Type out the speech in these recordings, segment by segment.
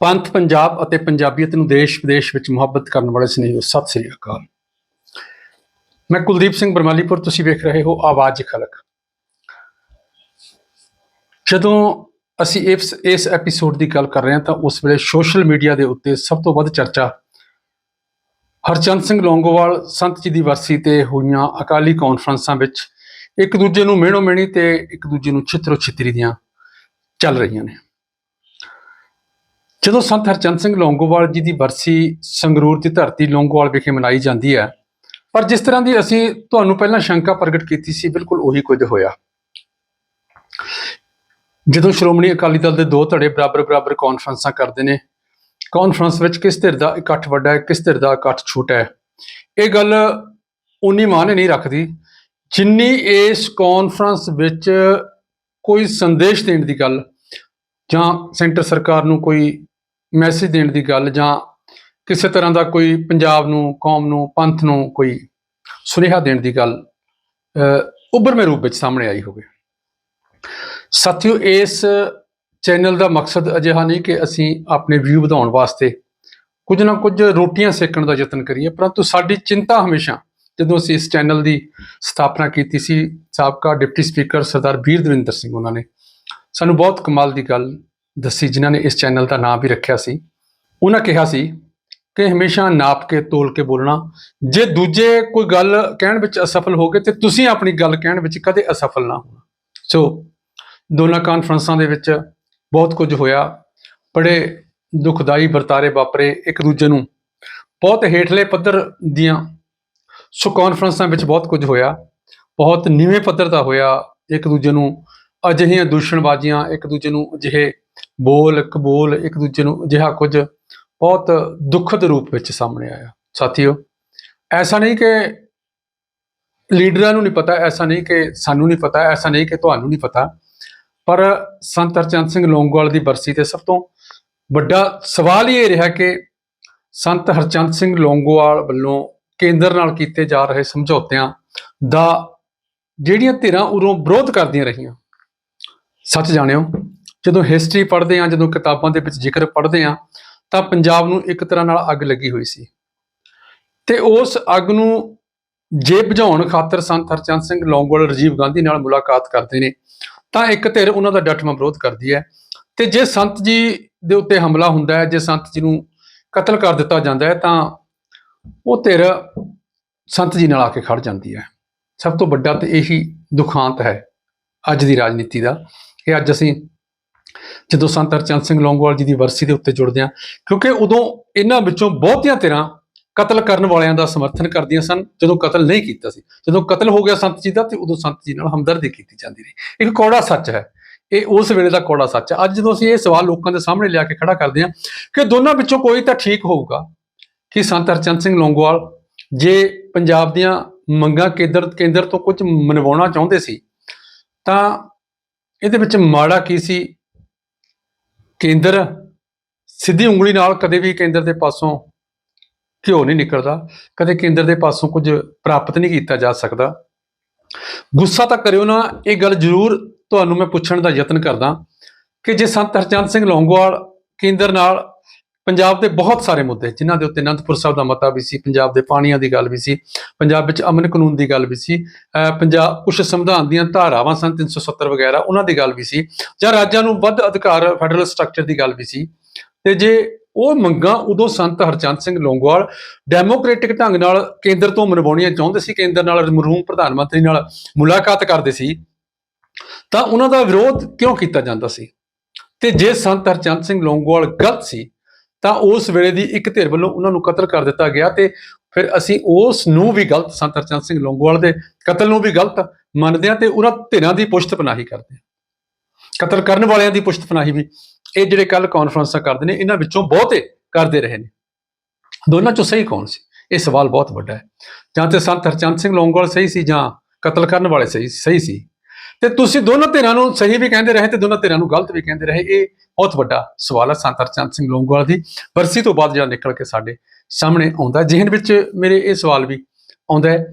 ਪੰਥ ਪੰਜਾਬ ਅਤੇ ਪੰਜਾਬੀਅਤ ਨੂੰ ਦੇਸ਼ ਵਿਦੇਸ਼ ਵਿੱਚ ਮੁਹੱਬਤ ਕਰਨ ਵਾਲੇ ਸਨੇਹੀਓ ਸਤਿ ਸ੍ਰੀ ਅਕਾਲ। ਮੈਂ ਕੁਲਦੀਪ ਸਿੰਘ ਬਰਮਾਲੀਪੁਰ, ਤੁਸੀਂ ਵੇਖ ਰਹੇ ਹੋ ਆਵਾਜ਼ ਖਲਕ। ਜਦੋਂ ਅਸੀਂ ਇਸ ਇਸ ਐਪੀਸੋਡ ਦੀ ਗੱਲ ਕਰ ਰਹੇ ਹਾਂ ਤਾਂ ਉਸ ਵੇਲੇ ਸੋਸ਼ਲ ਮੀਡੀਆ ਦੇ ਉੱਤੇ ਸਭ ਤੋਂ ਵੱਧ ਚਰਚਾ ਹਰਚੰਦ ਸਿੰਘ ਲੌਂਗੋਵਾਲ ਸੰਤ ਜੀ ਦੀ ਵਰਸੀ ਤੇ ਹੋਈਆਂ ਅਕਾਲੀ ਕਾਨਫਰੰਸਾਂ ਵਿੱਚ ਇੱਕ ਦੂਜੇ ਨੂੰ ਮਿਹਣੋ ਮਿਹਣੀ ਤੇ ਇੱਕ ਦੂਜੇ ਨੂੰ ਛਿੱਤਰੋ ਛਿੱਤਰੀ ਦੀਆਂ ਚੱਲ ਰਹੀਆਂ ਨੇ। ਜਦੋਂ ਸੰਤ ਹਰਚੰਦ ਸਿੰਘ ਲੌਂਗੋਵਾਲ ਜੀ ਦੀ ਬਰਸੀ ਸੰਗਰੂਰ ਦੀ ਧਰਤੀ ਲੌਂਗੋਵਾਲ ਵਿਖੇ ਮਨਾਈ ਜਾਂਦੀ ਹੈ ਪਰ ਜਿਸ ਤਰ੍ਹਾਂ ਦੀ ਅਸੀਂ ਤੁਹਾਨੂੰ ਪਹਿਲਾਂ ਸ਼ੰਕਾ ਪ੍ਰਗਟ ਕੀਤੀ ਸੀ, ਬਿਲਕੁਲ ਉਹੀ ਕੁਝ ਹੋਇਆ। ਜਦੋਂ ਸ਼੍ਰੋਮਣੀ ਅਕਾਲੀ ਦਲ ਦੇ ਦੋ ਧੜੇ ਬਰਾਬਰ ਬਰਾਬਰ ਕਾਨਫਰੰਸਾਂ ਕਰਦੇ ਨੇ ਕਾਨਫਰੰਸ ਵਿੱਚ ਕਿਸ ਧਿਰ ਦਾ ਇਕੱਠ ਵੱਡਾ ਹੈ, ਕਿਸ ਧਿਰ ਦਾ ਇਕੱਠ ਛੋਟਾ ਹੈ, ਇਹ ਗੱਲ ਉਨੀ ਮਾਨੇ ਨਹੀਂ ਰੱਖਦੀ ਜਿੰਨੀ ਇਸ ਕਾਨਫਰੰਸ ਵਿੱਚ ਕੋਈ ਸੰਦੇਸ਼ ਦੇਣ ਦੀ ਗੱਲ ਜਾਂ ਸੈਂਟਰ ਸਰਕਾਰ ਨੂੰ ਕੋਈ ਮੈਸੇਜ ਦੇਣ ਦੀ ਗੱਲ ਜਾਂ ਕਿਸੇ ਤਰ੍ਹਾਂ ਦਾ ਕੋਈ ਪੰਜਾਬ ਨੂੰ ਕੌਮ ਨੂੰ ਪੰਥ ਨੂੰ ਕੋਈ ਸੁਨੇਹਾ ਦੇਣ ਦੀ ਗੱਲ ਅ, ਉੱਭਰਵੇਂ ਰੂਪ ਵਿੱਚ ਸਾਹਮਣੇ ਆਈ ਹੋਵੇ। ਸਾਥੀਓ ਇਸ ਚੈਨਲ ਦਾ ਮਕਸਦ ਅਜਿਹਾ ਨਹੀਂ ਕਿ ਅਸੀਂ ਆਪਣੇ ਵਿਊ ਵਧਾਉਣ ਵਾਸਤੇ ਕੁਝ ਨਾ ਕੁਝ ਰੋਟੀਆਂ ਸੇਕਣ ਦਾ ਯਤਨ ਕਰੀਏ ਪਰੰਤੂ ਸਾਡੀ ਚਿੰਤਾ ਹਮੇਸ਼ਾ ਜਦੋਂ ਅਸੀਂ ਇਸ ਚੈਨਲ ਦੀ ਸਥਾਪਨਾ ਕੀਤੀ ਸੀ ਸਾਬਕਾ ਡਿਪਟੀ ਸਪੀਕਰ ਸਰਦਾਰ ਵੀਰ ਦਵਿੰਦਰ ਸਿੰਘ ਉਹਨਾਂ ਨੇ। ਸਾਨੂੰ ਬਹੁਤ ਕਮਾਲ ਦੀ ਗੱਲ ਦੱਸੀ, ਜਿਨ੍ਹਾਂ ਨੇ ਇਸ ਚੈਨਲ ਦਾ ਨਾਮ ਵੀ ਰੱਖਿਆ ਸੀ। ਉਹਨਾਂ ਕਿਹਾ ਸੀ ਕਿ ਹਮੇਸ਼ਾ ਨਾਪ ਕੇ ਤੋਲ ਕੇ ਬੋਲਣਾ। ਜੇ ਦੂਜੇ ਕੋਈ ਗੱਲ ਕਹਿਣ ਵਿੱਚ ਅਸਫਲ ਹੋ ਗਏ, ਤੇ ਤੁਸੀਂ ਆਪਣੀ ਗੱਲ ਕਹਿਣ ਵਿੱਚ ਕਦੇ ਅਸਫਲ ਨਾ ਹੋਣਾ। ਸੋ, ਦੋਨਾਂ ਕਾਨਫਰੰਸਾਂ ਦੇ ਵਿੱਚ ਬਹੁਤ ਕੁਝ ਹੋਇਆ। ਬੜੇ ਦੁਖਦਾਈ ਵਰਤਾਰੇ ਵਾਪਰੇ ਇੱਕ ਦੂਜੇ ਨੂੰ। ਬਹੁਤ ਹੇਠਲੇ ਪੱਧਰ ਦੀਆਂ ਸੋ ਕਾਨਫਰੰਸਾਂ ਵਿੱਚ ਬਹੁਤ ਕੁਝ ਹੋਇਆ। ਬਹੁਤ ਨੀਵੇਂ ਪੱਧਰ ਦਾ ਹੋਇਆ। ਇੱਕ ਦੂਜੇ ਨੂੰ ਅਜਿਹੀਆਂ ਦੂਸ਼ਣਬਾਜ਼ੀਆਂ, ਇੱਕ ਦੂਜੇ ਨੂੰ ਅਜਿਹੇ ਬੋਲ ਕਬੂਲ ਇੱਕ ਦੂਜੇ ਨੂੰ ਅਜਿਹਾ ਕੁਝ ਬਹੁਤ ਦੁਖਦ ਰੂਪ ਵਿੱਚ ਸਾਹਮਣੇ ਆਇਆ। ਸਾਥੀਓ, ਐਸਾ ਨਹੀਂ ਕਿ ਲੀਡਰਾਂ ਨੂੰ ਨਹੀਂ ਪਤਾ, ਐਸਾ ਨਹੀਂ ਕਿ ਸਾਨੂੰ ਨਹੀਂ ਪਤਾ, ਐਸਾ ਨਹੀਂ ਕਿ ਤੁਹਾਨੂੰ ਨਹੀਂ ਪਤਾ, ਪਰ ਸੰਤ ਹਰਚੰਦ ਸਿੰਘ ਲੌਂਗੋਵਾਲ ਦੀ ਬਰਸੀ ਤੇ ਸਭ ਤੋਂ ਵੱਡਾ ਸਵਾਲ ਹੀ ਇਹ ਰਿਹਾ ਕਿ ਸੰਤ ਹਰਚੰਦ ਸਿੰਘ ਲੌਂਗੋਵਾਲ ਵੱਲੋਂ ਕੇਂਦਰ ਨਾਲ ਕੀਤੇ ਜਾ ਰਹੇ ਸਮਝੌਤਿਆਂ ਦਾ ਜਿਹੜੀਆਂ ਧਿਰਾਂ ਉਰੋਂ ਵਿਰੋਧ ਕਰਦੀਆਂ ਰਹੀਆਂ। ਸੱਚ ਜਾਣਿਓ ਜਦੋਂ ਹਿਸਟਰੀ ਪੜ੍ਹਦੇ ਆ ਜਦੋਂ ਕਿਤਾਬਾਂ ਦੇ ਵਿੱਚ ਜ਼ਿਕਰ ਪੜ੍ਹਦੇ ਆ ਤਾਂ ਪੰਜਾਬ ਨੂੰ ਇੱਕ ਤਰ੍ਹਾਂ ਨਾਲ ਅੱਗ ਲੱਗੀ ਹੋਈ ਸੀ। ਤੇ ਉਸ ਅੱਗ ਨੂੰ ਜੇ ਬੁਝਾਉਣ ਖਾਤਰ ਸੰਤ ਹਰਚੰਦ ਸਿੰਘ ਲੌਂਗੋਵਾਲ ਰਾਜੀਵ ਗਾਂਧੀ ਨਾਲ ਮੁਲਾਕਾਤ ਕਰਦੇ ਨੇ, ਤਾਂ ਇੱਕ ਧਿਰ ਉਹਨਾਂ ਦਾ ਡਟਵਾਂ ਵਿਰੋਧ ਕਰਦੀ ਹੈ। ਤੇ ਜੇ ਸੰਤ ਜੀ ਦੇ ਉੱਤੇ ਹਮਲਾ ਹੁੰਦਾ ਹੈ, ਜੇ ਸੰਤ ਜੀ ਨੂੰ ਕਤਲ ਕਰ ਦਿੱਤਾ ਜਾਂਦਾ ਹੈ, ਤਾਂ ਉਹ ਧਿਰ ਸੰਤ ਜੀ ਨਾਲ ਆ ਕੇ ਖੜ ਜਾਂਦੀ ਹੈ। ਸਭ ਤੋਂ ਵੱਡਾ ਤੇ ਇਹੀ ਦੁਖਾਂਤ ਹੈ ਅੱਜ ਦੀ ਰਾਜਨੀਤੀ ਦਾ, ਕਿ ਅੱਜ ਅਸੀਂ ਜਦੋਂ ਸੰਤ ਹਰਚੰਦ ਸਿੰਘ ਲੌਂਗੋਵਾਲ ਜੀ ਦੀ ਵਰਸੀ ਦੇ ਉੱਤੇ ਜੁੜਦੇ ਹਾਂ, ਕਿਉਂਕਿ ਉਦੋਂ ਇਹਨਾਂ ਵਿੱਚੋਂ ਬਹੁਤੀਆਂ ਧਿਰਾਂ ਕਤਲ ਕਰਨ ਵਾਲਿਆਂ ਦਾ ਸਮਰਥਨ ਕਰਦੀਆਂ ਸਨ, ਜਦੋਂ ਕਤਲ ਨਹੀਂ ਕੀਤਾ ਸੀ। ਜਦੋਂ ਕਤਲ ਹੋ ਗਿਆ ਸੰਤ ਜੀ ਦਾ, ਤੇ ਉਦੋਂ ਸੰਤ ਜੀ ਨਾਲ ਹਮਦਰਦੀ ਕੀਤੀ ਜਾਂਦੀ ਰਹੀ। ਇੱਕ ਕੌੜਾ ਸੱਚ ਹੈ। ਇਹ ਉਸ ਵੇਲੇ ਦਾ ਕੌੜਾ ਸੱਚ ਹੈ। ਅੱਜ ਜਦੋਂ ਅਸੀਂ ਇਹ ਸਵਾਲ ਲੋਕਾਂ ਦੇ ਸਾਹਮਣੇ ਲਿਆ ਕੇ ਖੜਾ ਕਰਦੇ ਹਾਂ ਕਿ ਦੋਨਾਂ ਵਿੱਚੋਂ ਕੋਈ ਤਾਂ ਠੀਕ ਹੋਊਗਾ ਕਿ ਸੰਤ ਹਰਚੰਦ ਸਿੰਘ ਲੌਂਗੋਵਾਲ ਜੇ ਪੰਜਾਬ ਦੀਆਂ ਮੰਗਾਂ ਕੇਂਦਰ ਕੇਂਦਰ ਤੋਂ ਕੁਝ ਮਨਵਾਉਣਾ ਚਾਹੁੰਦੇ ਸੀ, ਤਾਂ ਇਹਦੇ ਵਿੱਚ ਮਾੜਾ ਕੀ ਸੀ? ਕੇਂਦਰ ਸਿੱਧੀ ਉਂਗਲੀ ਨਾਲ ਕਦੇ ਵੀ ਕੇਂਦਰ ਦੇ ਪਾਸੋਂ ਘਿਓ ਨਹੀਂ ਨਿਕਲਦਾ, ਕਦੇ ਕੇਂਦਰ ਦੇ ਪਾਸੋਂ ਕੁਝ ਪ੍ਰਾਪਤ ਨਹੀਂ ਕੀਤਾ ਜਾ ਸਕਦਾ। ਗੁੱਸਾ ਤਾਂ ਕਰਿਓ ਨਾ, ਇਹ ਗੱਲ ਜ਼ਰੂਰ ਤੁਹਾਨੂੰ ਮੈਂ ਪੁੱਛਣ ਦਾ ਯਤਨ ਕਰਦਾ ਕਿ ਜੇ ਸੰਤ ਹਰਚੰਦ ਸਿੰਘ ਲੌਂਗੋਵਾਲ ਕੇਂਦਰ ਨਾਲ ਪੰਜਾਬ ਦੇ ਬਹੁਤ ਸਾਰੇ ਮੁੱਦੇ, ਜਿਨ੍ਹਾਂ ਦੇ ਉੱਤੇ ਅਨੰਦਪੁਰ ਸਾਹਿਬ ਦਾ ਮਤਾ ਵੀ ਸੀ, ਪੰਜਾਬ ਦੇ ਪਾਣੀਆਂ ਦੀ ਗੱਲ ਵੀ ਸੀ, ਪੰਜਾਬ ਵਿੱਚ ਅਮਨ ਕਾਨੂੰਨ ਦੀ ਗੱਲ ਵੀ ਸੀ, ਅਹ ਪੰਜਾਬ ਕੁਝ ਸੰਵਿਧਾਨ ਦੀਆਂ ਧਾਰਾਵਾਂ ਸਨ 370 ਵਗੈਰਾ, ਉਹਨਾਂ ਦੀ ਗੱਲ ਵੀ ਸੀ, ਜਾਂ ਰਾਜਾਂ ਨੂੰ ਵੱਧ ਅਧਿਕਾਰ ਫੈਡਰਲ ਸਟਰਕਚਰ ਦੀ ਗੱਲ ਵੀ ਸੀ। ਤੇ ਜੇ ਉਹ ਮੰਗਾਂ ਉਦੋਂ ਸੰਤ ਹਰਚੰਦ ਸਿੰਘ ਲੌਂਗੋਵਾਲ ਡੈਮੋਕ੍ਰੈਟਿਕ ਢੰਗ ਨਾਲ ਕੇਂਦਰ ਤੋਂ ਮਨਵਾਉਣੀਆਂ ਚਾਹੁੰਦੇ ਸੀ, ਕੇਂਦਰ ਨਾਲ ਮਰਹੂਮ ਪ੍ਰਧਾਨ ਮੰਤਰੀ ਨਾਲ ਮੁਲਾਕਾਤ ਕਰਦੇ ਸੀ, ਤਾਂ ਉਹਨਾਂ ਦਾ ਵਿਰੋਧ ਕਿਉਂ ਕੀਤਾ ਜਾਂਦਾ ਸੀ? ਤੇ ਜੇ ਸੰਤ ਹਰਚੰਦ ਸਿੰਘ ਲੌਂਗੋਵਾਲ ਗਲਤ ਸੀ ਤਾਂ ਉਸ ਵੇਲੇ ਦੀ ਇੱਕ ਧਿਰ ਵੱਲੋਂ ਉਹਨਾਂ ਨੂੰ ਕਤਲ ਕਰ ਦਿੱਤਾ ਗਿਆ ਤੇ ਫਿਰ ਅਸੀਂ ਉਸ ਨੂੰ ਵੀ ਗਲਤ, ਸੰਤ ਹਰਚੰਦ ਸਿੰਘ ਲੌਂਗੋਵਾਲ ਦੇ ਕਤਲ ਨੂੰ ਵੀ ਗਲਤ ਮੰਨਦੇ ਹਾਂ ਤੇ ਉਹਨਾਂ ਧਿਰਾਂ ਦੀ ਪੁਸ਼ਤ ਪਨਾਹੀ ਕਰਦੇ ਹਾਂ। ਕਤਲ ਕਰਨ ਵਾਲਿਆਂ ਦੀ ਪੁਸ਼ਤ ਪਨਾਹੀ ਵੀ ਇਹ ਜਿਹੜੇ ਕੱਲ ਕਾਨਫਰੰਸਾਂ ਕਰਦੇ ਨੇ, ਇਹਨਾਂ ਵਿੱਚੋਂ ਬਹੁਤੇ ਕਰਦੇ ਰਹੇ ਨੇ। ਦੋਨਾਂ ਚੋਂ ਸਹੀ ਕੌਣ ਸੀ? ਇਹ ਸਵਾਲ ਬਹੁਤ ਵੱਡਾ ਹੈ। ਜਾਂ ਤੇ ਸੰਤ ਹਰਚੰਦ ਸਿੰਘ ਲੌਂਗੋਵਾਲ ਸਹੀ ਸੀ ਜਾਂ ਕਤਲ ਕਰਨ ਵਾਲੇ ਸਹੀ ਸਹੀ ਸੀ? ਤੇ ਤੁਸੀਂ ਦੋਨਾਂ ਧਿਰਾਂ ਨੂੰ ਸਹੀ ਵੀ ਕਹਿੰਦੇ ਰਹੇ ਤੇ ਦੋਨਾਂ ਧਿਰਾਂ ਨੂੰ ਗਲਤ ਵੀ ਕਹਿੰਦੇ ਰਹੇ, ਇਹ ਬਹੁਤ ਵੱਡਾ ਸਵਾਲ ਹੈ ਸੰਤ ਹਰਚੰਦ ਸਿੰਘ ਲੌਂਗੋਵਾਲ ਦੀ ਵਰਸੀ ਤੋਂ ਬਾਅਦ ਜਿਹੜਾ ਨਿਕਲ ਕੇ ਸਾਡੇ ਸਾਹਮਣੇ ਆਉਂਦਾ ਹੈ। ਜ਼ਿਹਨ ਵਿੱਚ ਮੇਰੇ ਇਹ ਸਵਾਲ ਵੀ ਆਉਂਦਾ ਹੈ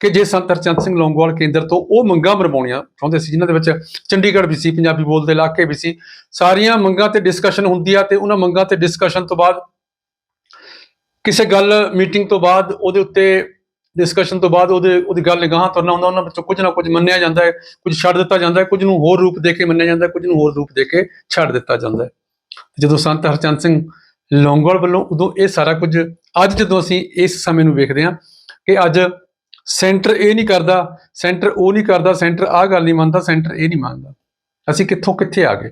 ਕਿ ਜੇ ਸੰਤ ਹਰਚੰਦ ਸਿੰਘ ਲੌਂਗੋਵਾਲ ਕੇਂਦਰ ਤੋਂ ਉਹ ਮੰਗਾਂ ਮਰਵਾਉਣੀਆਂ ਚਾਹੁੰਦੇ ਸੀ, ਜਿਨ੍ਹਾਂ ਦੇ ਵਿੱਚ ਚੰਡੀਗੜ੍ਹ ਵੀ ਸੀ, ਪੰਜਾਬੀ ਬੋਲਦੇ ਇਲਾਕੇ ਵੀ ਸੀ, ਸਾਰੀਆਂ ਮੰਗਾਂ ਤੇ ਡਿਸਕਸ਼ਨ ਹੁੰਦੀ ਆ ਤੇ ਉਹਨਾਂ ਮੰਗਾਂ ਤੇ ਡਿਸਕਸ਼ਨ ਤੋਂ ਬਾਅਦ ਕਿਸੇ ਗੱਲ ਮੀਟਿੰਗ ਤੋਂ ਬਾਅਦ ਉਹਦੇ ਉੱਤੇ ਡਿਸਕਸ਼ਨ ਤੋਂ ਬਾਅਦ ਉਹਦੇ, ਉਹਦੀ ਗੱਲ ਨਿਗਾਹਾਂ ਤੁਰਨਾ ਹੁੰਦਾ, ਉਹਨਾਂ ਵਿੱਚੋਂ ਕੁਝ ਨਾ ਕੁਝ ਮੰਨਿਆ ਜਾਂਦਾ ਹੈ, ਕੁਝ ਛੱਡ ਦਿੱਤਾ ਜਾਂਦਾ ਹੈ, ਕੁਝ ਨੂੰ ਹੋਰ ਰੂਪ ਦੇ ਕੇ ਮੰਨਿਆ ਜਾਂਦਾ ਹੈ, ਕੁਝ ਨੂੰ ਹੋਰ ਰੂਪ ਦੇ ਕੇ ਛੱਡ ਦਿੱਤਾ ਜਾਂਦਾ ਹੈ। ਜਦੋਂ ਸੰਤ ਹਰਚੰਦ ਸਿੰਘ ਲੌਂਗੋਵਾਲ ਵੱਲੋਂ ਉਦੋਂ ਇਹ ਸਾਰਾ ਕੁਝ, ਅੱਜ ਜਦੋਂ ਅਸੀਂ ਇਸ ਸਮੇਂ ਨੂੰ ਵੇਖਦੇ ਹਾਂ ਕਿ ਅੱਜ ਸੈਂਟਰ ਇਹ ਨਹੀਂ ਕਰਦਾ, ਸੈਂਟਰ ਉਹ ਨਹੀਂ ਕਰਦਾ, ਸੈਂਟਰ ਆਹ ਗੱਲ ਨਹੀਂ ਮੰਨਦਾ, ਸੈਂਟਰ ਇਹ ਨਹੀਂ ਮੰਨਦਾ। ਅਸੀਂ ਕਿੱਥੋਂ ਕਿੱਥੇ ਆ ਗਏ?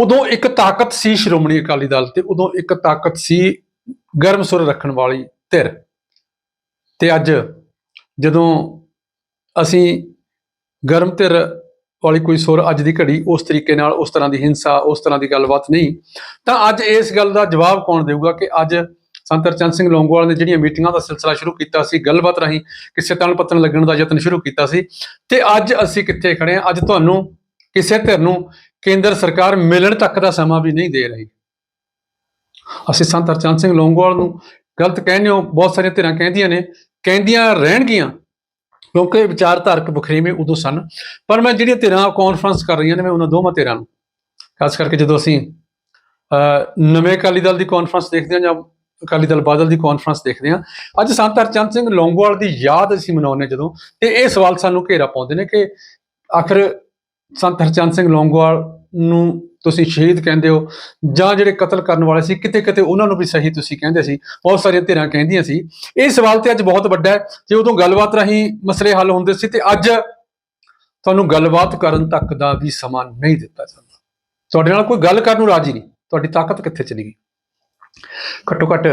ਉਦੋਂ ਇੱਕ ਤਾਕਤ ਸੀ ਸ਼੍ਰੋਮਣੀ ਅਕਾਲੀ ਦਲ ਤੇ ਉਦੋਂ ਇੱਕ ਤਾਕਤ ਸੀ ਗਰਮ ਸੁਰ ਰੱਖਣ ਵਾਲੀ ਧਿਰ। ਤੇ ਅੱਜ ਜਦੋਂ ਅਸੀਂ ਗਰਮ ਧਿਰ ਵਾਲੀ ਕੋਈ ਸੁਰ ਅੱਜ ਦੀ ਘੜੀ ਉਸ ਤਰੀਕੇ ਨਾਲ ਉਸ ਤਰ੍ਹਾਂ ਦੀ ਹਿੰਸਾ, ਉਸ ਤਰ੍ਹਾਂ ਦੀ ਗੱਲਬਾਤ ਨਹੀਂ, ਤਾਂ ਅੱਜ ਇਸ ਗੱਲ ਦਾ ਜਵਾਬ ਕੌਣ ਦੇਊਗਾ ਕਿ ਅੱਜ ਸੰਤ ਹਰਚੰਦ ਸਿੰਘ ਲੌਂਗੋਵਾਲ ਨੇ ਜਿਹੜੀਆਂ ਮੀਟਿੰਗਾਂ ਦਾ ਸਿਲਸਿਲਾ ਸ਼ੁਰੂ ਕੀਤਾ ਸੀ, ਗੱਲਬਾਤ ਰਾਹੀਂ ਕਿਸੇ ਤਣ ਪੱਤਨ ਲੱਗਣ ਦਾ ਯਤਨ ਸ਼ੁਰੂ ਕੀਤਾ ਸੀ, ਤੇ ਅੱਜ ਅਸੀਂ ਕਿੱਥੇ ਖੜੇ ਹਾਂ? ਅੱਜ ਤੁਹਾਨੂੰ ਕਿਸੇ ਧਿਰ ਨੂੰ ਕੇਂਦਰ ਸਰਕਾਰ ਮਿਲਣ ਤੱਕ ਦਾ ਸਮਾਂ ਵੀ ਨਹੀਂ ਦੇ ਰਹੀ। ਅਸੀਂ ਸੰਤ ਹਰਚੰਦ ਸਿੰਘ ਲੌਂਗੋਵਾਲ ਨੂੰ ਗਲਤ ਕਹਿੰਦੇ ਹੋ, ਬਹੁਤ ਸਾਰੀਆਂ ਧਿਰਾਂ ਕਹਿੰਦੀਆਂ ਨੇ ਕਹਿੰਦੀਆਂ ਰਹਿਣਗੀਆਂ। ਕਿਉਂਕਿ ਵਿਚਾਰਧਾਰਕ ਬਖਰੇਵੇਂ ਉਦੋਂ ਸਨ। ਪਰ ਮੈਂ ਜਿਹੜੀਆਂ ਧਿਰਾਂ ਕਾਨਫਰੰਸ ਕਰ ਰਹੀਆਂ ਨੇ, ਮੈਂ ਉਹਨਾਂ ਦੋਵਾਂ ਧਿਰਾਂ ਨੂੰ। ਖਾਸ ਕਰਕੇ ਜਦੋਂ ਅਸੀਂ ਨਵੇਂ ਅਕਾਲੀ ਦਲ ਦੀ ਕਾਨਫਰੰਸ ਦੇਖਦੇ ਹਾਂ ਜਾਂ ਅਕਾਲੀ ਦਲ ਬਾਦਲ ਦੀ ਕਾਨਫਰੰਸ ਦੇਖਦੇ ਹਾਂ, ਅੱਜ ਸੰਤ ਹਰਚੰਦ ਸਿੰਘ ਲੌਂਗੋਵਾਲ ਦੀ ਯਾਦ ਅਸੀਂ ਮਨਾਉਂਦੇ ਹਾਂ ਜਦੋਂ। ਤੇ ਇਹ ਸਵਾਲ ਸਾਨੂੰ ਘੇਰਾ ਪਾਉਂਦੇ ਨੇ ਕਿ ਆਖਰ ਸੰਤ ਹਰਚੰਦ ਸਿੰਘ ਲੌਂਗੋਵਾਲ ਨੂੰ ਤੁਸੀਂ ਸ਼ਹੀਦ ਕਹਿੰਦੇ ਹੋ, ਜਾਂ ਜਿਹੜੇ ਕਤਲ ਕਰਨ ਵਾਲੇ ਸੀ, ਕਿਤੇ ਕਿਤੇ ਉਹਨਾਂ ਨੂੰ ਵੀ ਸਹੀ ਤੁਸੀਂ ਕਹਿੰਦੇ ਸੀ, ਬਹੁਤ ਸਾਰੀਆਂ ਧਿਰਾਂ ਕਹਿੰਦੀਆਂ ਸੀ। ਇਹ ਸਵਾਲ ਤੇ ਅੱਜ ਬਹੁਤ ਵੱਡਾ ਹੈ, ਜੇ ਉਦੋਂ ਗੱਲਬਾਤ ਰਾਹੀਂ ਮਸਲੇ ਹੱਲ ਹੁੰਦੇ ਸੀ ਤੇ ਅੱਜ ਤੁਹਾਨੂੰ ਗੱਲਬਾਤ ਕਰਨ ਤੱਕ ਦਾ ਵੀ ਸਮਾਂ ਨਹੀਂ ਦਿੱਤਾ ਜਾਂਦਾ। ਤੁਹਾਡੇ ਨਾਲ ਕੋਈ ਗੱਲ ਕਰਨ ਨੂੰ ਰਾਜੀ ਨਹੀਂ, ਤੁਹਾਡੀ ਤਾਕਤ ਕਿੱਥੇ ਚਲੀ ਗਈ? ਘੱਟੋ ਘੱਟ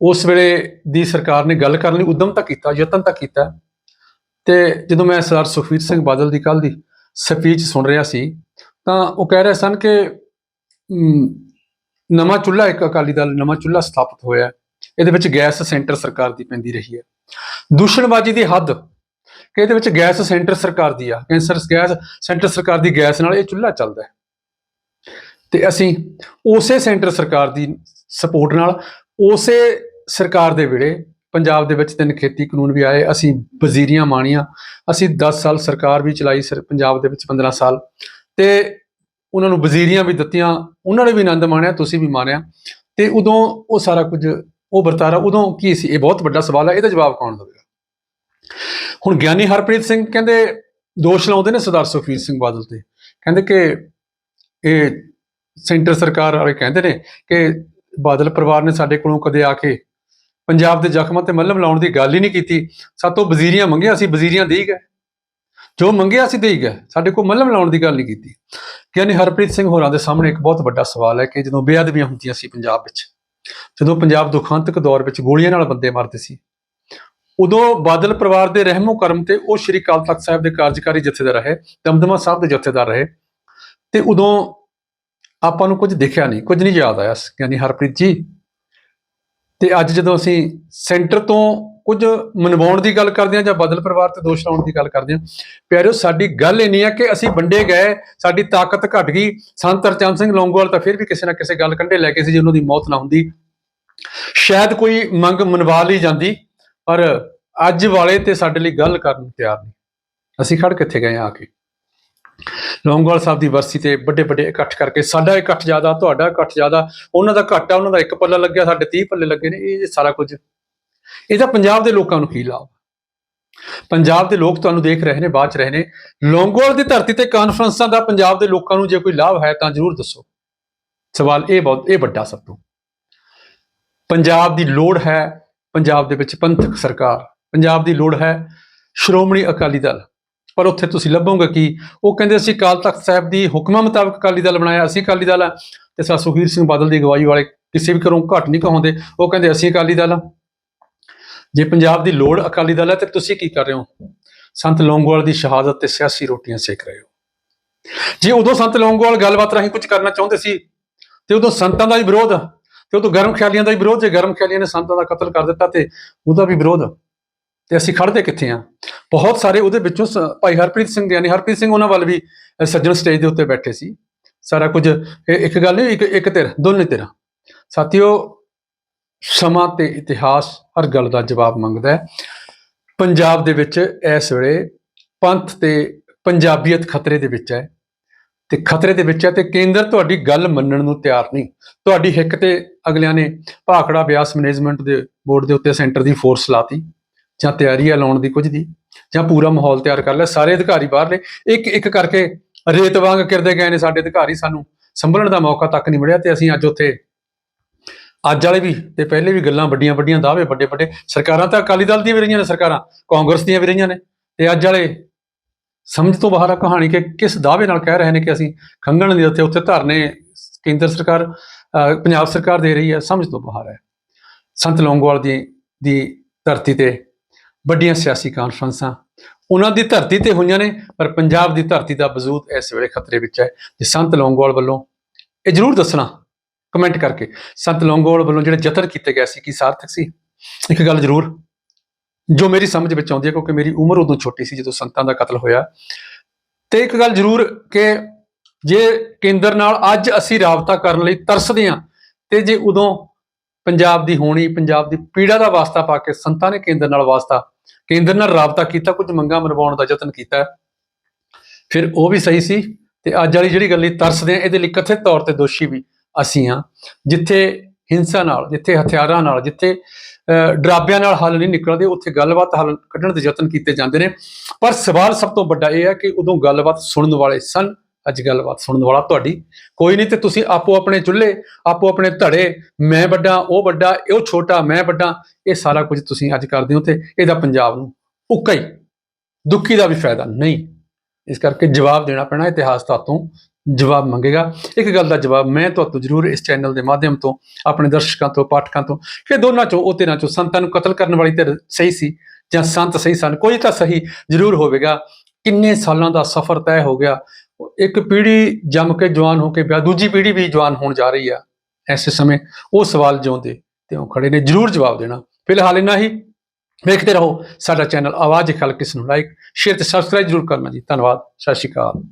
ਉਸ ਵੇਲੇ ਦੀ ਸਰਕਾਰ ਨੇ ਗੱਲ ਕਰਨ ਲਈ ਉਦਮ ਤਾਂ ਕੀਤਾ, ਯਤਨ ਤਾਂ ਕੀਤਾ। ਤੇ ਜਦੋਂ ਮੈਂ ਸਰਦਾਰ ਸੁਖਵੀਰ ਸਿੰਘ ਬਾਦਲ ਦੀ ਕੱਲ ਦੀ ਸਪੀਚ ਸੁਣ ਰਿਹਾ ਸੀ ਤਾਂ ਉਹ ਕਹਿ ਰਹੇ ਸਨ ਕਿ ਨਵਾਂ ਚੁੱਲ੍ਹਾ, ਇੱਕ ਅਕਾਲੀ ਦਲ ਨਵਾਂ ਚੁੱਲ੍ਹਾ ਸਥਾਪਿਤ ਹੋਇਆ ਇਹਦੇ ਵਿੱਚ ਗੈਸ ਸੈਂਟਰ ਸਰਕਾਰ ਦੀ ਪੈਂਦੀ ਰਹੀ ਹੈ। ਦੂਸ਼ਣਬਾਜ਼ੀ ਦੀ ਹੱਦ, ਕਿ ਇਹਦੇ ਵਿੱਚ ਗੈਸ ਸੈਂਟਰ ਸਰਕਾਰ ਦੀ ਆ। ਕੈਂਸਰ ਗੈਸ ਸੈਂਟਰ ਸਰਕਾਰ ਦੀ ਗੈਸ ਨਾਲ ਇਹ ਚੁੱਲ੍ਹਾ ਚੱਲਦਾ ਹੈ। ਤੇ ਅਸੀਂ ਉਸੇ ਸੈਂਟਰ ਸਰਕਾਰ ਦੀ ਸਪੋਰਟ ਨਾਲ, ਉਸੇ ਸਰਕਾਰ ਦੇ ਵੇਲੇ ਪੰਜਾਬ ਦੇ ਵਿੱਚ ਤਿੰਨ ਖੇਤੀ ਕਾਨੂੰਨ ਵੀ ਆਏ। ਅਸੀਂ ਵਜ਼ੀਰੀਆਂ ਮਾਣੀਆਂ। ਅਸੀਂ 10 ਸਾਲ ਸਰਕਾਰ ਵੀ ਚਲਾਈ ਸਰ, ਪੰਜਾਬ ਦੇ ਵਿੱਚ 15 ਸਾਲ। ਤੇ ਉਹਨਾਂ ਨੂੰ ਵਜ਼ੀਰੀਆਂ ਵੀ ਦਿੱਤੀਆਂ, ਉਹਨਾਂ ਨੇ ਵੀ ਆਨੰਦ ਮਾਣਿਆ, ਤੁਸੀਂ ਵੀ ਮਾਣਿਆ। ਤੇ ਉਦੋਂ ਉਹ ਸਾਰਾ ਕੁਝ, ਉਹ ਵਰਤਾਰਾ ਉਦੋਂ ਕੀ ਸੀ? ਇਹ ਬਹੁਤ ਵੱਡਾ ਸਵਾਲ ਹੈ, ਇਹਦਾ ਜਵਾਬ ਕੌਣ ਦੇਵੇਗਾ? ਹੁਣ ਗਿਆਨੀ ਹਰਪ੍ਰੀਤ ਸਿੰਘ ਕਹਿੰਦੇ, ਦੋਸ਼ ਲਾਉਂਦੇ ਨੇ ਸਰਦਾਰ ਸੁਖਵੀਰ ਸਿੰਘ ਬਾਦਲ ਤੇ। ਕਹਿੰਦੇ ਕਿ ਇਹ ਸੈਂਟਰ ਸਰਕਾਰ ਵਾਲੇ ਕਹਿੰਦੇ ਨੇ ਕਿ ਬਾਦਲ ਪਰਿਵਾਰ ਨੇ ਸਾਡੇ ਕੋਲੋਂ ਕਦੇ ਆ ਕੇ ਪੰਜਾਬ ਦੇ ਜ਼ਖਮਾਂ ਤੇ ਮੱਲਮ ਲਾਉਣ ਦੀ ਗੱਲ ਹੀ ਨਹੀਂ ਕੀਤੀ। ਸਾਤੋਂ ਵਜ਼ੀਰੀਆਂ ਮੰਗੀਆਂ, ਅਸੀਂ ਵਜ਼ੀਰੀਆਂ ਦੇ ਗਏ। ਜੋ ਮੰਗਿਆ ਸੀ ਦੇ ਹੀ ਗਏ। ਸਾਡੇ ਕੋਲ ਮੱਲਮ ਲਾਉਣ ਦੀ ਗੱਲ ਨਹੀਂ ਕੀਤੀ। ਯਾਨੀ ਹਰਪ੍ਰੀਤ ਸਿੰਘ ਹੋਰਾਂ ਦੇ ਸਾਹਮਣੇ ਇੱਕ ਬਹੁਤ ਵੱਡਾ ਸਵਾਲ ਹੈ ਕਿ ਜਦੋਂ ਬੇਅਦਬੀਆਂ ਹੁੰਦੀਆਂ ਸੀ ਪੰਜਾਬ ਵਿੱਚ, ਜਦੋਂ ਪੰਜਾਬ ਦੁਖਾਂਤਕ ਦੌਰ ਵਿੱਚ ਗੋਲੀਆਂ ਨਾਲ ਬੰਦੇ ਮਾਰਦੇ ਸੀ, ਉਦੋਂ ਬਾਦਲ ਪਰਿਵਾਰ ਦੇ ਰਹਿਮੋ ਕਰਮ ਤੇ ਉਹ ਸ਼੍ਰੀ ਅਕਾਲ ਤਖਤ ਸਾਹਿਬ ਦੇ ਕਾਰਜਕਾਰੀ ਜਥੇਦਾਰ ਰਹੇ, ਦਮਦਮਾ ਸਾਹਿਬ ਦੇ ਜਥੇਦਾਰ ਰਹੇ ਤੇ ਉਦੋਂ ਆਪਾਂ ਨੂੰ ਕੁਝ ਦਿਖਿਆ ਨਹੀਂ, ਕੁਝ ਨਹੀਂ ਯਾਦ ਆਇਆ। ਯਾਨੀ ਹਰਪ੍ਰੀਤ ਜੀ ਤੇ ਅੱਜ ਜਦੋਂ ਅਸੀਂ ਸੈਂਟਰ ਤੋਂ ਕੁਝ ਮਨਵਾਉਣ ਦੀ ਗੱਲ ਕਰਦੇ ਹਾਂ ਜਾਂ ਬਦਲ ਪਰਿਵਾਰ ਤੇ ਦੋਸ਼ ਲਾਉਣ ਦੀ ਗੱਲ ਕਰਦੇ ਹਾਂ, ਪਿਆਰਿਓ ਸਾਡੀ ਗੱਲ ਇਹ ਨਹੀਂ ਹੈ ਕਿ ਅਸੀਂ ਵੰਡੇ ਗਏ, ਸਾਡੀ ਤਾਕਤ ਘਟ ਗਈ। ਸੰਤ ਹਰਚੰਦ ਸਿੰਘ ਲੌਂਗੋਵਾਲ ਤਾਂ ਫਿਰ ਵੀ ਕਿਸੇ ਨਾ ਕਿਸੇ ਗੱਲ ਕੰਢੇ ਲੈ ਕੇ ਸੀ ਜੇ ਉਹਨਾਂ ਦੀ ਮੌਤ ਨਾ ਹੁੰਦੀ। ਸ਼ਾਇਦ ਕੋਈ ਮੰਗ ਮਨਵਾ ਲਈ ਜਾਂਦੀ, ਪਰ ਅੱਜ ਵਾਲੇ ਤੇ ਸਾਡੇ ਲਈ ਗੱਲ ਕਰਨ ਨੂੰ ਤਿਆਰ ਨਹੀਂ। ਅਸੀਂ ਖੜ ਕਿੱਥੇ ਗਏ ਆ ਕੇ? ਲੌਂਗੋਵਾਲ ਸਾਹਿਬ ਦੀ ਵਰਸੀ ਤੇ ਵੱਡੇ ਵੱਡੇ ਇਕੱਠ ਕਰਕੇ, ਸਾਡਾ ਇਕੱਠ ਜ਼ਿਆਦਾ, ਤੁਹਾਡਾ ਇਕੱਠ ਜ਼ਿਆਦਾ, ਉਹਨਾਂ ਦਾ ਘੱਟ, ਉਹਨਾਂ ਦਾ ਇੱਕ ਪੱਲਾ ਲੱਗਿਆ, ਸਾਡੇ 30 ਪੱਲੇ ਲੱਗੇ ਨੇ, ਇਹ ਸਾਰਾ ਕੁਝ। ਇਹਦਾ ਪੰਜਾਬ ਦੇ ਲੋਕਾਂ ਨੂੰ ਕੀ ਲਾਭ? ਪੰਜਾਬ ਦੇ ਲੋਕ ਤੁਹਾਨੂੰ ਦੇਖ ਰਹੇ ਨੇ ਬਾਅਦ ਚ ਰਹੇ ਨੇ, ਲੌਂਗੋਵਾਲ ਦੀ ਧਰਤੀ ਤੇ ਕਾਨਫਰੰਸਾਂ ਦਾ ਪੰਜਾਬ ਦੇ ਲੋਕਾਂ ਨੂੰ ਜੇ ਕੋਈ ਲਾਭ ਹੈ ਤਾਂ ਜ਼ਰੂਰ ਦੱਸੋ। ਸਵਾਲ ਇਹ ਬਹੁਤ, ਇਹ ਵੱਡਾ ਸਭ ਤੋਂ। ਪੰਜਾਬ ਦੀ ਲੋੜ ਹੈ, ਪੰਜਾਬ ਦੇ ਵਿੱਚ ਪੰਥਕ ਸਰਕਾਰ, ਪੰਜਾਬ ਦੀ ਲੋੜ ਹੈ, ਸ਼੍ਰੋਮਣੀ ਅਕਾਲੀ ਦਲ। ਪਰ ਉੱਥੇ ਤੁਸੀਂ ਲੱਭੋਗੇ ਕੀ? ਉਹ ਕਹਿੰਦੇ ਅਸੀਂ ਅਕਾਲ ਤਖਤ ਸਾਹਿਬ ਦੀ ਹੁਕਮਾਂ ਮੁਤਾਬਕ ਅਕਾਲੀ ਦਲ ਬਣਾਇਆ, ਅਸੀਂ ਅਕਾਲੀ ਦਲ ਆ। ਤੇ ਸਾ ਸੁਖਵੀਰ ਸਿੰਘ ਬਾਦਲ ਦੀ ਅਗਵਾਈ ਵਾਲੇ ਕਿਸੇ ਵੀ ਘਰੋਂ ਘੱਟ ਨਹੀਂ ਕਹਾਉਂਦੇ। ਉਹ ਕਹਿੰਦੇ ਅਸੀਂ ਅਕਾਲੀ ਦਲ ਆ। ਜੇ ਪੰਜਾਬ ਦੀ ਲੋੜ ਅਕਾਲੀ ਦਲ ਹੈ ਤੇ ਤੁਸੀਂ ਕੀ ਕਰ ਰਹੇ ਹੋ? ਸੰਤ ਲੌਂਗੋਵਾਲ ਦੀ ਸ਼ਹਾਦਤ ਤੇ ਸਿਆਸੀ ਰੋਟੀਆਂ ਸੇਕ ਰਹੇ ਹੋ। ਜੇ ਉਦੋਂ ਸੰਤ ਲੌਂਗੋਵਾਲ ਗੱਲਬਾਤ ਰਾਹੀਂ ਕੁਝ ਕਰਨਾ ਚਾਹੁੰਦੇ ਸੀ, ਤੇ ਉਦੋਂ ਸੰਤਾਂ ਦਾ ਹੀ ਵਿਰੋਧ, ਤੇ ਉਦੋਂ ਗਰਮ ਖਿਆਲੀਆਂ ਦਾ ਹੀ ਵਿਰੋਧ, ਜੇ ਗਰਮ ਖਿਆਲੀਆਂ ਨੇ ਸੰਤਾਂ ਦਾ ਕਤਲ ਕਰ ਦਿੱਤਾ, ਤੇ ਉਹਦਾ ਵੀ ਵਿਰੋਧ। ਤੇ ਅਸੀਂ ਖੜਦੇ ਕਿੱਥੇ ਆ ਬਹੁਤ ਸਾਰੇ ਉਹਦੇ ਵਿੱਚੋਂ ਸ- ਭਾਈ ਹਰਪ੍ਰੀਤ ਸਿੰਘ ਯਾਨੀ ਹਰਪ੍ਰੀਤ ਸਿੰਘ ਉਹਨਾਂ ਵੱਲ ਵੀ ਸੱਜਣ ਸਟੇਜ ਦੇ ਉੱਤੇ ਬੈਠੇ ਸੀ। ਸਾਰਾ ਕੁਝ, ਇਹ ਇੱਕ ਗੱਲ ਨਹੀਂ, ਇੱਕ ਇੱਕ ਧਿਰ, ਦੋਨੇ ਧਿਰਾਂ। ਸਾਥੀਓ, ਸਮਾਂ ਤੇ ਇਤਿਹਾਸ ਹਰ ਗੱਲ ਦਾ ਜਵਾਬ ਮੰਗਦਾ ਹੈ। ਪੰਜਾਬ ਦੇ ਵਿੱਚ ਇਸ ਵੇਲੇ ਪੰਥ ਤੇ ਪੰਜਾਬੀਅਤ ਖਤਰੇ ਦੇ ਵਿੱਚ ਹੈ। ਤੇ ਖਤਰੇ ਦੇ ਵਿੱਚ ਹੈ ਤੇ ਕੇਂਦਰ ਤੁਹਾਡੀ ਗੱਲ ਮੰਨਣ ਨੂੰ ਤਿਆਰ ਨਹੀਂ। ਤੁਹਾਡੀ ਹਿੱਕ ਤੇ ਅਗਲਿਆਂ ਨੇ ਭਾਖੜਾ ਬਿਆਸ ਮੈਨੇਜਮੈਂਟ ਦੇ ਬੋਰਡ ਦੇ ਉੱਤੇ ਸੈਂਟਰ ਦੀ ਫੋਰਸ ਲਾਤੀ। ਜਾਂ ਤਿਆਰੀ ਹੈ ਲਾਉਣ ਦੀ ਕੁਝ ਦੀ, ਜਾਂ ਪੂਰਾ ਮਾਹੌਲ ਤਿਆਰ ਕਰ ਲਿਆ, ਸਾਰੇ ਅਧਿਕਾਰੀ ਬਾਹਰਲੇ ਇੱਕ ਇੱਕ ਕਰਕੇ ਰੇਤ ਵਾਂਗ ਕਿਰਦੇ ਗਏ ਨੇ ਸਾਡੇ ਅਧਿਕਾਰੀ, ਸਾਨੂੰ ਸੰਭਲਣ ਦਾ ਮੌਕਾ ਤੱਕ ਨਹੀਂ ਮਿਲਿਆ ਤੇ ਅਸੀਂ ਅੱਜ ਉੱਥੇ, ਅੱਜ ਵਾਲੇ ਵੀ ਤੇ ਪਹਿਲੇ ਵੀ ਗੱਲਾਂ ਵੱਡੀਆਂ ਵੱਡੀਆਂ ਦਾਅਵੇ ਵੱਡੇ ਵੱਡੇ, ਸਰਕਾਰਾਂ ਤਾਂ ਅਕਾਲੀ ਦਲ ਦੀਆਂ ਵੀ ਰਹੀਆਂ ਨੇ ਸਰਕਾਰਾਂ, ਕਾਂਗਰਸ ਦੀਆਂ ਵੀ ਰਹੀਆਂ ਨੇ। ਤੇ ਅੱਜ ਵਾਲੇ ਸਮਝ ਤੋਂ ਬਾਹਰ ਆ ਕਹਾਣੀ ਕਿ ਕਿਸ ਦਾਅਵੇ ਨਾਲ ਕਹਿ ਰਹੇ ਨੇ ਕਿ ਅਸੀਂ ਖੰਗਣ ਦੇ ਉੱਤੇ ਉੱਥੇ ਧਰਨੇ ਕੇਂਦਰ ਸਰਕਾਰ ਪੰਜਾਬ ਸਰਕਾਰ ਦੇ ਰਹੀ ਹੈ, ਸਮਝ ਤੋਂ ਬਾਹਰ ਹੈ। ਸੰਤ ਲੌਂਗੋਵਾਲ ਦੀ ਦੀ ਧਰਤੀ ਤੇ ਵੱਡੀਆਂ ਸਿਆਸੀ ਕਾਨਫਰੰਸਾਂ ਉਹਨਾਂ ਦੀ ਧਰਤੀ ਤੇ ਹੋਈਆਂ ਨੇ, ਪਰ ਪੰਜਾਬ ਦੀ ਧਰਤੀ ਦਾ ਵਜੂਦ ਇਸ ਵੇਲੇ ਖਤਰੇ ਵਿੱਚ ਹੈ। ਜੇ ਸੰਤ ਲੌਂਗੋਵਾਲ ਵੱਲੋਂ ਇਹ ਜ਼ਰੂਰ ਦੱਸਣਾ ਕਮੈਂਟ ਕਰਕੇ। ਸੰਤ ਲੌਂਗੋਵਾਲ ਵੱਲੋਂ ਜਿਹੜੇ ਯਤਨ ਕੀਤੇ ਗਏ ਸੀ, ਕੀ ਸਾਰਥਕ ਸੀ? ਇੱਕ ਗੱਲ ਜ਼ਰੂਰ, ਜੋ ਮੇਰੀ ਸਮਝ ਵਿੱਚ ਆਉਂਦੀ ਹੈ, ਕਿਉਂਕਿ ਮੇਰੀ ਉਮਰ ਉਦੋਂ ਛੋਟੀ ਸੀ ਜਦੋਂ ਸੰਤਾਂ ਦਾ ਕਤਲ ਹੋਇਆ। ਤੇ ਇੱਕ ਗੱਲ ਜ਼ਰੂਰ ਕਿ ਜੇ ਕੇਂਦਰ ਨਾਲ ਅੱਜ ਅਸੀਂ ਰਾਬਤਾ ਕਰਨ ਲਈ ਤਰਸਦੇ ਹਾਂ, ਤੇ ਜੇ ਉਦੋਂ ਪੰਜਾਬ ਦੀ ਹੋਣੀ ਪੰਜਾਬ ਦੀ ਪੀੜਾ ਦਾ ਵਾਸਤਾ ਪਾ ਕੇ ਸੰਤਾਂ ਨੇ ਕੇਂਦਰ ਨਾਲ ਵਾਸਤਾ ਕੇਂਦਰ ਨਾਲ ਰਾਬਤਾ ਕੀਤਾ ਕੁਝ ਮੰਗਾਂ ਮਨਵਾਉਣ ਦਾ ਯਤਨ ਕੀਤਾ। ਫਿਰ ਉਹ ਵੀ ਸਹੀ ਸੀ ਤੇ ਅੱਜ ਵਾਲੀ ਜਿਹੜੀ ਗੱਲ ਲਈ ਤਰਸਦੇ ਆ ਇਹਦੇ ਲਈ ਕਥਿਤ ਤੌਰ ਤੇ ਦੋਸ਼ੀ ਵੀ ਅਸੀਂ ਆ ਜਿੱਥੇ ਹਿੰਸਾ ਨਾਲ ਜਿੱਥੇ ਹਥਿਆਰਾਂ ਨਾਲ ਜਿੱਥੇ ਅਹ, ਡਰਾਬਿਆਂ ਨਾਲ ਹੱਲ ਨਹੀਂ ਨਿਕਲਦੇ ਉੱਥੇ ਗੱਲਬਾਤ ਹੱਲ ਕੱਢਣ ਦੇ ਯਤਨ ਕੀਤੇ ਜਾਂਦੇ ਨੇ। ਪਰ ਸਵਾਲ ਸਭ ਤੋਂ ਵੱਡਾ ਇਹ ਹੈ ਕਿ ਉਦੋਂ ਗੱਲਬਾਤ ਸੁਣਨ ਵਾਲੇ ਸਨ ਅੱਜ ਗੱਲਬਾਤ ਸੁਣਨ ਵਾਲਾ ਤੁਹਾਡੀ। ਕੋਈ ਨਹੀਂ ਤੇ ਤੁਸੀਂ ਆਪੋ ਆਪਣੇ ਚੁੱਲ੍ਹੇ, ਆਪੋ ਆਪਣੇ ਧੜੇ, ਮੈਂ ਵੱਡਾ, ਉਹ ਵੱਡਾ ਉਹ ਛੋਟਾ, ਮੈਂ ਵੱਡਾ, ਇਹ ਸਾਰਾ ਕੁਝ ਤੁਸੀਂ ਅੱਜ ਕਰਦੇ ਹੋ ਤੇ ਇਹਦਾ ਪੰਜਾਬ ਨੂੰ ਉੱਕਾ ਹੀ। ਦੁੱਖੀ ਦਾ ਵੀ ਫਾਇਦਾ ਨਹੀਂ। ਇਸ ਕਰਕੇ ਜਵਾਬ ਦੇਣਾ ਪੈਣਾ ਇਤਿਹਾਸ ਤੁਹਾਤੋਂ ਜਵਾਬ ਮੰਗੇਗਾ। ਇੱਕ ਗੱਲ ਦਾ ਜਵਾਬ ਮੈਂ ਤੁਹਾਨੂੰ ਜ਼ਰੂਰ ਇਸ ਚੈਨਲ ਦੇ ਮਾਧਿਅਮ ਤੋਂ, ਆਪਣੇ ਦਰਸ਼ਕਾਂ ਤੋਂ, ਪਾਠਕਾਂ ਤੋਂ, ਕਿ ਦੋਨਾਂ ਚੋਂ, ਉਹ ਤਿੰਨਾਂ ਚੋਂ ਸੰਤਾਂ ਨੂੰ ਕਤਲ ਕਰਨ ਵਾਲੀ ਧਿਰ ਸਹੀ ਸੀ ਜਾਂ ਸੰਤ ਸਹੀ ਸਨ, ਕੋਈ ਤਾਂ ਸਹੀ ਜ਼ਰੂਰ ਹੋਵੇਗਾ। ਕਿੰਨੇ ਸਾਲਾਂ ਦਾ ਸਫ਼ਰ ਤੈਅ ਹੋ ਗਿਆ ਇੱਕ ਪੀੜ੍ਹੀ ਜੰਮ ਕੇ ਜਵਾਨ ਹੋ ਕੇ ਵਿਆਹ, ਦੂਜੀ ਪੀੜ੍ਹੀ ਵੀ ਜਵਾਨ ਹੋਣ ਜਾ ਰਹੀ ਆ ਐਸੇ ਸਮੇਂ, ਉਹ ਸਵਾਲ ਜਿਉਂਦੇ ਤੇ ਉਹ ਖੜੇ ਨੇ, ਜ਼ਰੂਰ ਜਵਾਬ ਦੇਣਾ। ਫਿਲਹਾਲ ਇੰਨਾ ਹੀ। ਵੇਖਦੇ ਰਹੋ ਸਾਡਾ ਚੈਨਲ ਆਵਾਜ਼ ਖਲਕ ਇਸ ਨੂੰ ਲਾਈਕ, ਸ਼ੇਅਰ ਤੇ ਸਬਸਕ੍ਰਾਈਬ ਜ਼ਰੂਰ ਕਰਨਾ ਜੀ। ਧੰਨਵਾਦ, ਸਤਿ ਸ਼੍ਰੀ ਅਕਾਲ।